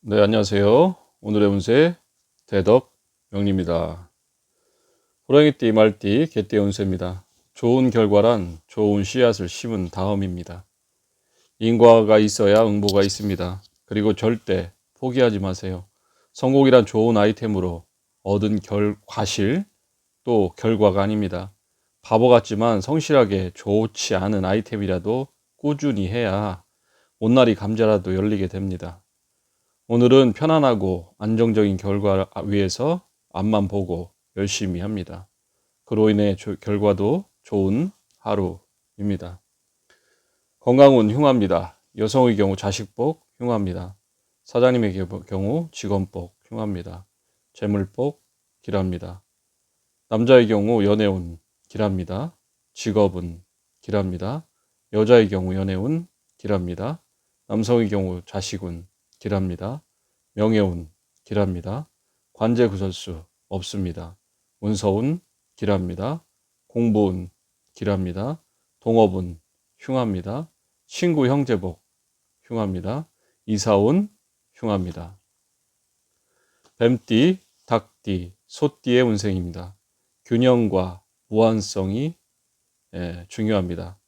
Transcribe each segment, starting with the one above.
네, 안녕하세요. 오늘의 운세 대덕 명리입니다. 호랑이띠, 말띠, 개띠 운세입니다. 좋은 결과란 좋은 씨앗을 심은 다음입니다. 인과가 있어야 응보가 있습니다. 그리고 절대 포기하지 마세요. 성공이란 좋은 아이템으로 얻은 결, 과실 또 결과가 아닙니다. 바보 같지만 성실하게 좋지 않은 아이템이라도 꾸준히 해야 온날이 감자라도 열리게 됩니다. 오늘은 편안하고 안정적인 결과 위해서 앞만 보고 열심히 합니다. 그로 인해 조, 결과도 좋은 하루입니다. 건강운 흉합니다. 여성의 경우 자식복 흉합니다. 사장님의 경우 직원복 흉합니다. 재물복 길합니다. 남자의 경우 연애운 길합니다. 직업은 길합니다. 여자의 경우 연애운 길합니다. 남성의 경우 자식운 길합니다. 명예운 길합니다. 관제 구설수 없습니다. 운서운 길합니다. 공부운 길합니다. 동업운 흉합니다. 친구 형제복 흉합니다. 이사운 흉합니다. 뱀띠, 닭띠, 소띠의 운생입니다. 균형과 무한성이 예, 중요합니다.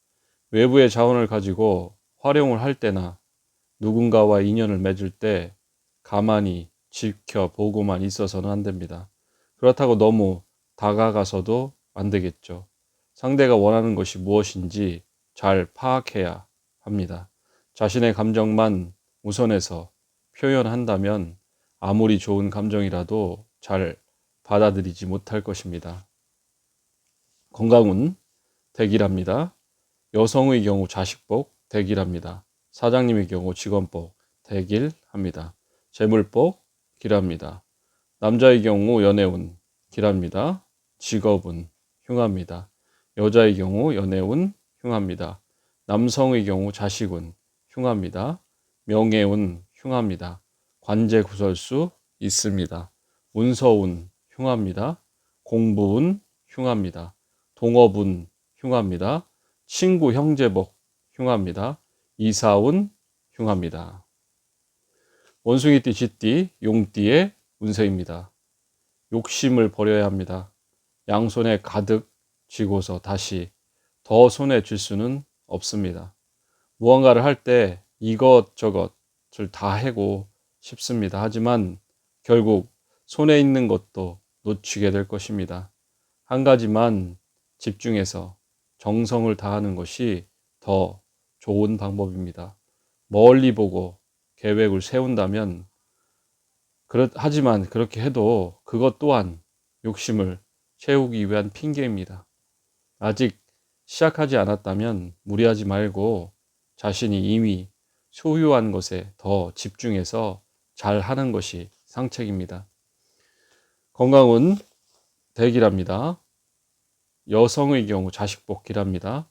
외부의 자원을 가지고 활용을 할 때나 누군가와 인연을 맺을 때 가만히 지켜보고만 있어서는 안 됩니다. 그렇다고 너무 다가가서도 안 되겠죠. 상대가 원하는 것이 무엇인지 잘 파악해야 합니다. 자신의 감정만 우선해서 표현한다면 아무리 좋은 감정이라도 잘 받아들이지 못할 것입니다. 건강운 대기랍니다. 여성의 경우 자식복 대기랍니다. 사장님의 경우 직원복 대길합니다. 재물복 길합니다. 남자의 경우 연애운 길합니다. 직업은 흉합니다. 여자의 경우 연애운 흉합니다. 남성의 경우 자식운 흉합니다. 명예운 흉합니다. 관제 구설수 있습니다. 운서운 흉합니다. 공부운 흉합니다. 동업운 흉합니다. 친구 형제복 흉합니다. 이사운 흉합니다. 원숭이띠, 쥐띠, 용띠의 운세입니다. 욕심을 버려야 합니다. 양손에 가득 쥐고서 다시 더 손에 쥘 수는 없습니다. 무언가를 할 때 이것저것을 다 해고 싶습니다. 하지만 결국 손에 있는 것도 놓치게 될 것입니다. 한 가지만 집중해서 정성을 다하는 것이 더 좋은 방법입니다. 멀리 보고 계획을 세운다면, 그렇, 하지만 그렇게 해도 그것 또한 욕심을 채우기 위한 핑계입니다. 아직 시작하지 않았다면 무리하지 말고 자신이 이미 소유한 것에 더 집중해서 잘 하는 것이 상책입니다. 건강은 대기랍니다. 여성의 경우 자식복 기랍니다.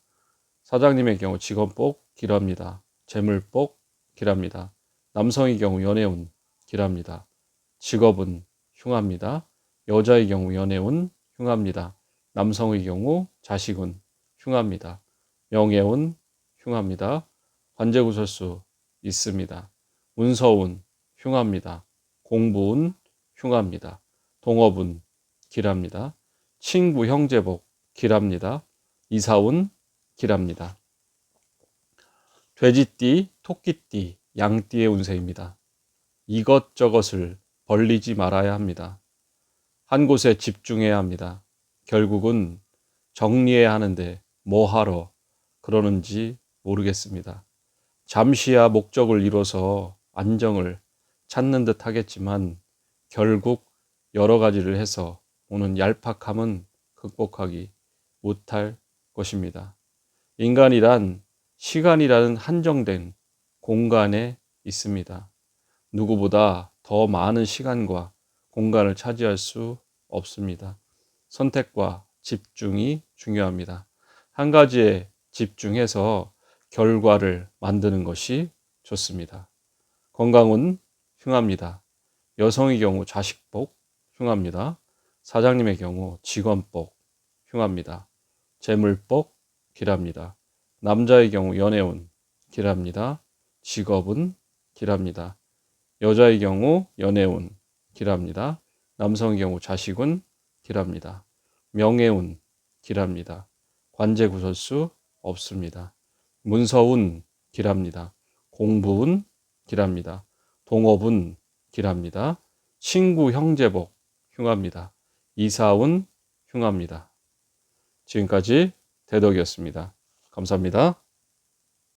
사장님의 경우 직원복 길합니다. 재물복 길합니다. 남성의 경우 연애운 길합니다. 직업은 흉합니다. 여자의 경우 연애운 흉합니다. 남성의 경우 자식은 흉합니다. 명예운 흉합니다. 관제구설수 있습니다. 운서운 흉합니다. 공부운 흉합니다. 동업운 길합니다. 친구 형제복 길합니다. 이사운 길합니다. 돼지띠, 토끼띠, 양띠의 운세입니다. 이것저것을 벌리지 말아야 합니다. 한 곳에 집중해야 합니다. 결국은 정리해야 하는데 뭐 하러 그러는지 모르겠습니다. 잠시야 목적을 이뤄서 안정을 찾는 듯 하겠지만 결국 여러 가지를 해서 오는 얄팍함은 극복하기 못할 것입니다. 인간이란 시간이라는 한정된 공간에 있습니다. 누구보다 더 많은 시간과 공간을 차지할 수 없습니다. 선택과 집중이 중요합니다. 한 가지에 집중해서 결과를 만드는 것이 좋습니다. 건강은 흉합니다. 여성의 경우 자식복 흉합니다. 사장님의 경우 직원복 흉합니다. 재물복 길합니다. 남자의 경우 연애운 길합니다. 직업은 길합니다. 여자의 경우 연애운 길합니다. 남성의 경우 자식운 길합니다. 명예운 길합니다. 관제 구설수 없습니다. 문서운 길합니다. 공부운 길합니다. 동업운 길합니다. 친구 형제복 흉합니다. 이사운 흉합니다. 지금까지 대덕이었습니다. 감사합니다.